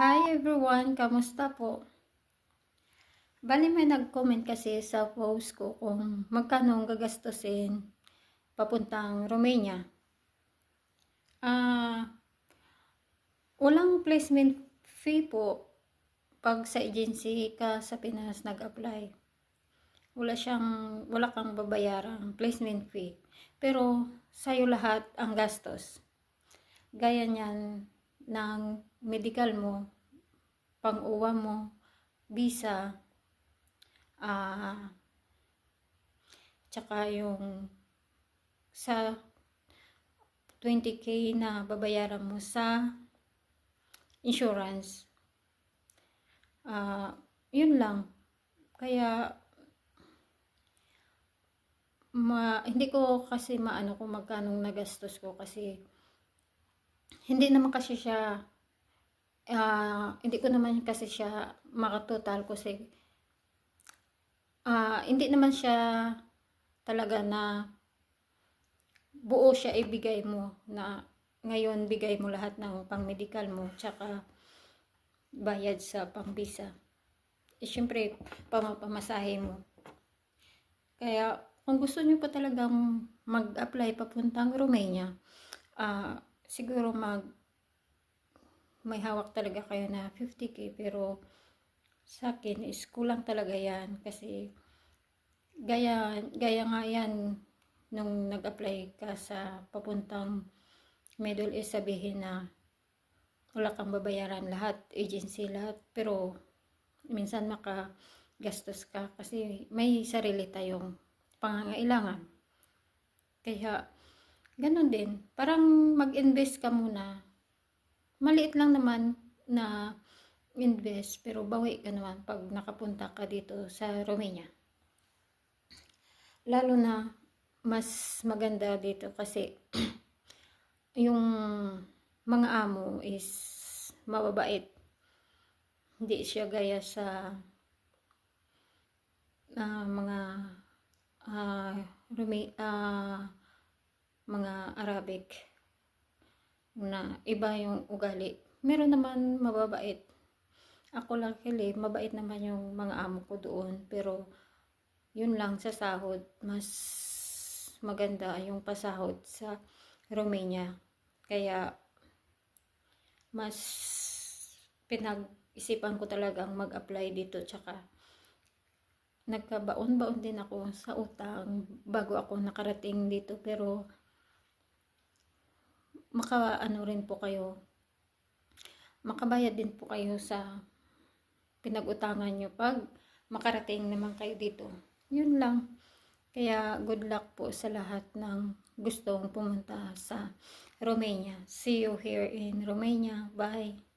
Hi everyone, kamusta po? Bali may nag-comment kasi sa post ko kung magkano ang gagastusin papuntang Romania. Ah, walang placement fee po pag sa agency ka sa Pinas nag-apply. Wala siyang wala kang babayarang placement fee. Pero sa'yo lahat ang gastos. Gaya niyan ng medical mo, pang-uwa mo, visa, ah, tsaka yung sa 20k na babayaran mo sa insurance. Ah, yun lang. Kaya ma, hindi ko kasi maano kung magkano nagastos ko kasi hindi naman kasi siya ah, hindi ko naman kasi siya makatotal kasi ah, hindi naman siya talaga na buo siya ibigay mo na ngayon bigay mo lahat ng pang medical mo tsaka bayad sa pang visa eh, syempre pamapamasahe mo. Kaya kung gusto nyo pa talagang mag-apply papuntang Romania ah, siguro mag may hawak talaga kayo na 50k pero sa akin is kulang talaga yan kasi gaya gaya nga yan nung nag-apply ka sa papuntang Middle East sabihin na wala kang babayaran lahat, agency lahat, pero minsan makagastos ka kasi may sarili tayong pangangailangan. Kaya, ganun din, parang mag-invest ka muna. Maliit lang naman na invest, pero bawi ka naman pag nakapunta ka dito sa Romania. Lalo na, mas maganda dito kasi yung mga amo is mababait. Hindi siya gaya sa ah, mga ah, Rumi, ah, mga Arabic na iba yung ugali. Meron naman mababait. Ako luckily, mabait naman yung mga amo ko doon. Pero, yun lang sa sahod, mas maganda yung pasahod sa Romania. Kaya, mas pinag-isipan ko talagang mag-apply dito. Tsaka, nagkabaon-baon din ako sa utang bago ako nakarating dito. Pero, maka ano rin po kayo, makabayad din po kayo sa pinag-utangan nyo pag makarating naman kayo dito. Yun lang. Kaya good luck po sa lahat ng gustong pumunta sa Romania. See you here in Romania. Bye!